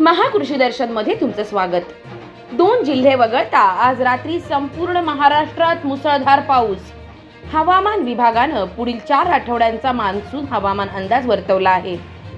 महाकृषी दर्शनमध्ये तुमचं स्वागत. दोन जिल्हे वगळता आज रात्री संपूर्ण महाराष्ट्रात मुसळधार पाऊस. हवामान विभागानं पुढील चार आठवड्यांचा मान्सून हवामान अंदाज वर्तवला आहे.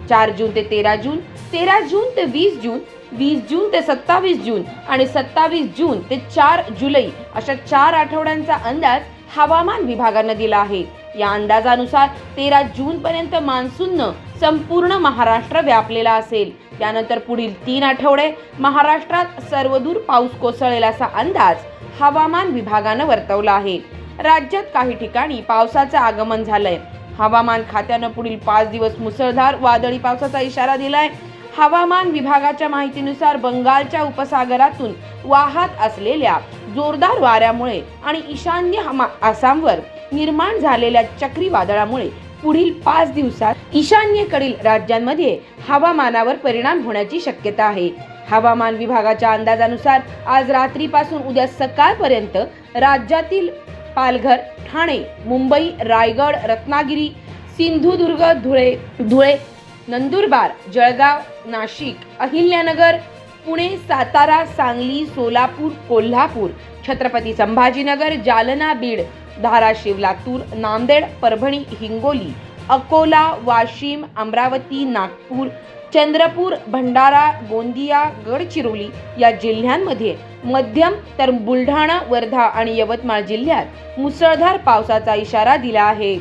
चार जून ते तेरा जून तेरा जून ते वीस जून वीस जून ते सत्तावीस जून आणि सत्तावीस जून ते चार जुलै अशा चार आठवड्यांचा अंदाज हवामान विभागानं दिला आहे. या अंदाजानुसार तेरा जून पर्यंत मान्सूननं संपूर्ण महाराष्ट्र व्यापलेला असेल. त्यानंतर पुढील तीन आठवडे महाराष्ट्रात सर्वदूर पाऊस कोसळेल असा अंदाज हवामान विभागानं वर्तवला आहे. राज्यात काही ठिकाणी पावसाचं आगमन झालंय. हवामान खात्यानं पुढील पाच दिवस मुसळधार वादळी पावसाचा इशारा दिलाय. हवामान विभागाच्या माहितीनुसार बंगालच्या उपसागरातून वाहत असलेल्या जोरदार वाऱ्यामुळे आणि ईशान्य हमा- आसामवर निर्माण झालेल्या चक्रीवादळामुळे पुढील पाच दिवसात ईशान्येकडील राज्यांमध्ये हवामानावर परिणाम होण्याची शक्यता आहे. हवामान विभागाच्या अंदाजानुसार आज रात्रीपासून उद्या सकाळपर्यंत राज्यातील पालघर ठाणे मुंबई रायगड रत्नागिरी सिंधुदुर्ग धुळे धुळे नंदुरबार जळगाव नाशिक अहिल्यानगर पुणे सातारा सांगली सोलापूर कोल्हापूर छत्रपती संभाजीनगर जालना बीड धाराशिव लातूर नांदेड परभणी हिंगोली अकोला वाशिम अमरावती नागपूर चंद्रपूर भंडारा गोंदिया गडचिरोली या जिल्ह्यांमध्ये मध्यम तर बुलढाणा वर्धा आणि यवतमाळ जिल्ह्यात मुसळधार पावसाचा इशारा दिला आहे.